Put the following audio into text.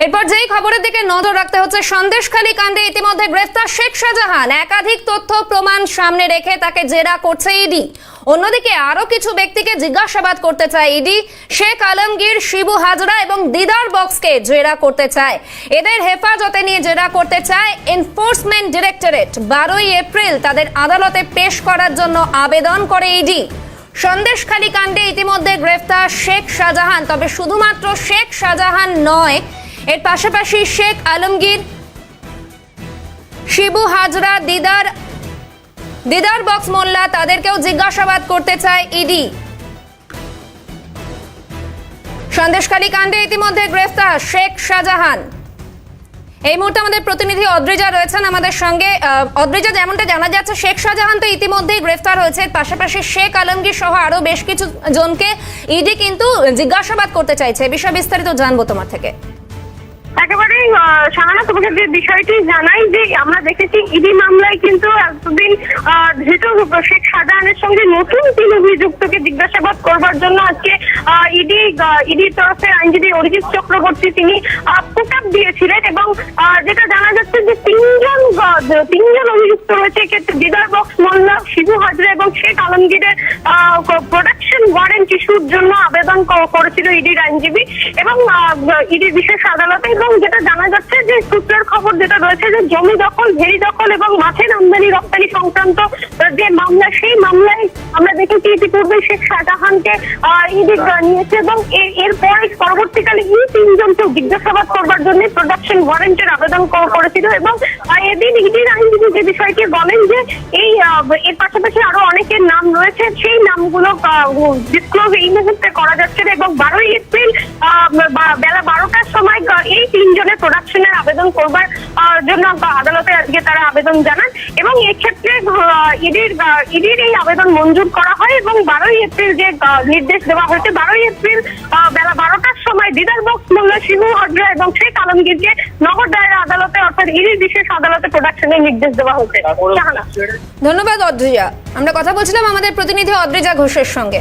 এরপর যেই খবরের দিকে নজর রাখতে হচ্ছে সন্দেশখালী কাণ্ডে ইতিমধ্যে গ্রেফতার শেখ শাহজাহান। একাধিক তথ্য প্রমাণ সামনে রেখে তাকে জেরা করছে ইডি। অন্যদিকে আরও কিছু ব্যক্তিকে জিজ্ঞাসাবাদ করতে চায় ইডি। শেখ আলমগীর, শিবু হাজরা এবং দিদার বক্সকে জেরা করতে চায়। এদের হেফাজতে নিয়ে জেরা করতে চায় এনফোর্সমেন্ট ডিরেক্টরেট। বারোই এপ্রিল তাদের আদালতে পেশ করার জন্য আবেদন করে ইডি। সন্দেশখালী কাণ্ডে ইতিমধ্যে গ্রেফতার শেখ শাহজাহান, তবে শুধুমাত্র শেখ শাহজাহান নয় এর পাশাপাশি শেখ আলমগীর, শিবু হাজরা, দিদার দিদার বক্স মোল্লা তাদেরকেও জিজ্ঞাসাবাদ করতে চায় ইডি। সন্দেশখালী কাণ্ডে ইতিমধ্যে গ্রেফতার শেখ শাহজাহান। এই মুহূর্তে আমাদের প্রতিনিধি অদ্রিজা রয়েছেন আমাদের সঙ্গে। অদ্রিজা, যেমনটা জানা যাচ্ছে, শেখ শাহজাহান তো ইতিমধ্যেই গ্রেফতার হয়েছে। পাশাপাশি শেখ আলমগীর সহ আরও বেশ কিছু জনকে ইডি কিন্তু জিজ্ঞাসাবাদ করতে চাইছে। বিষয়ে বিস্তারিত জানব তোমার থেকে। একেবারেই শাহানা তোমাকে যে বিষয়টি জানাই যে আমরা দেখেছি ইডি মামলায় কিন্তু এতদিন ধৃত শেখ শাহজাহানের সঙ্গে নতুন তিন অভিযুক্তকে জিজ্ঞাসাবাদ করবার জন্য আজকে ইডি ইডির তরফে আইনজীবী অরিজিৎ চক্রবর্তী তিনি পুট আপ দিয়েছিলেন এবং যেটা জানা যাচ্ছে যে তিনজন তিনজন অভিযুক্ত রয়েছে। এক্ষেত্রে দিদার বক্স মোল্লা শিবু হাজরা এবং শেখ আলমগীরের প্রোডাকশন ওয়ারেন্ট ইস্যুর জন্য আবেদন করেছিল ইডির আইনজীবী এবং ইডির বিশেষ আদালতে এবং যেটা জানা যাচ্ছে যে সূত্রের খবর যেটা রয়েছে যে জমি দখল ভেরি দখল এবং মাছের আমদানি রপ্তানি সংক্রান্ত যে মামলা সেই মামলায় আমরা দেখেছি ইতিপূর্বে শেখ শাহজাহানকে ইডি নিয়েছে এবং এর- এরপরে পরবর্তীকালে এই তিনজনকে জিজ্ঞাসাবাদ করবার জন্য প্রোডাকশন ওয়ারেন্টের আবেদন করেছিল এবং এদিন ইডির আইনজীবী যে বিষয়টি বলেন যে এই এর পাশাপাশি আরও অনেকের নাম রয়েছে সেই নামগুলো ডিসক্লোজ এই মুহূর্তে করা যাচ্ছে না এবং বারোই এপ্রিল বেলা বারোটার সময় এই তিনজনের প্রোডাকশনের আবেদন করবার জন্য আদালতে আজকে তারা আবেদন জানান এবং এক্ষেত্রে ইডির ইডির এই আবেদন মঞ্জুর করা হয় এবং বারোই এপ্রিল যে নির্দেশ দেওয়া হয়েছে বারোই এপ্রিল আহ, বেলা বারোটার সময় দিদার বক্স মোল্লা শিবু হজরা এবং শেখ আলমগীরকে নগর দায়রা আদালতে অর্থাৎ ইডির বিশেষ আদালতে প্রোডাকশনের নির্দেশ দেওয়া হয়েছে। ধন্যবাদ অদ্রিজা। আমরা কথা বলছিলাম আমাদের প্রতিনিধি অদ্রিজা ঘোষের সঙ্গে।